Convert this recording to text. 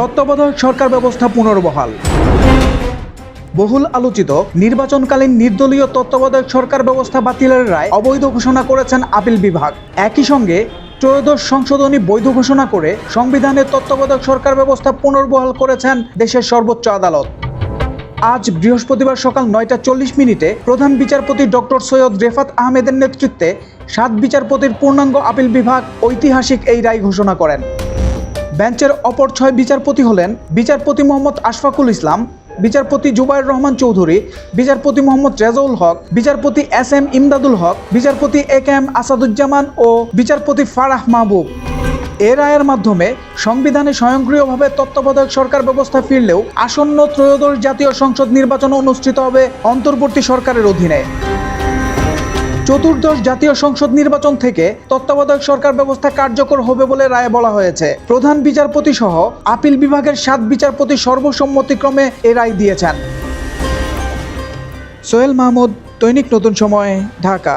তত্ত্বাবধায়ক সরকার ব্যবস্থা পুনর্বহাল। বহুল আলোচিত, নির্বাচনকালীন নির্দলীয় তত্ত্বাবধায়ক সরকার ব্যবস্থা বাতিলের রায় অবৈধ ঘোষণা করেছেন আপিল বিভাগ। একই সঙ্গে, ত্রয়োদশ সংশোধনী বৈধ ঘোষণা করে সংবিধানের তত্ত্বাবধায়ক সরকার ব্যবস্থা পুনর্বহাল করেছেন দেশের সর্বোচ্চ আদালত। আজ বৃহস্পতিবার সকাল নয়টা চল্লিশ মিনিটে প্রধান বিচারপতি ডক্টর সৈয়দ রেফাত আহমেদের নেতৃত্বে সাত বিচারপতির পূর্ণাঙ্গ আপিল বিভাগ ঐতিহাসিক এই রায় ঘোষণা করেন। বেঞ্চের অপর ছয় বিচারপতি হলেন বিচারপতি মোহাম্মদ আশফাকুল ইসলাম, বিচারপতি জুবাইর রহমান চৌধুরী, বিচারপতি মোহাম্মদ রেজাউল হক, বিচারপতি এস এম ইমদাদুল হক, বিচারপতি এ কে এম আসাদুজ্জামান ও বিচারপতি ফারাহ মাহবুব। এ রায়ের মাধ্যমে সংবিধানে স্বয়ংক্রিয়ভাবে তত্ত্বাবধায়ক সরকার ব্যবস্থা ফিরলেও আসন্ন ত্রয়োদশ জাতীয় সংসদ নির্বাচন অনুষ্ঠিত হবে অন্তর্বর্তী সরকারের অধীনে। চতুর্দশ জাতীয় সংসদ নির্বাচন থেকে তত্ত্বাবধায়ক সরকার ব্যবস্থা কার্যকর হবে বলে রায়ে বলা হয়েছে। প্রধান বিচারপতি সহ আপিল বিভাগের সাত বিচারপতি সর্বসম্মতিক্রমে এ রায় দিয়েছেন। সোহেল মাহমুদ, দৈনিক নতুন সময়, ঢাকা।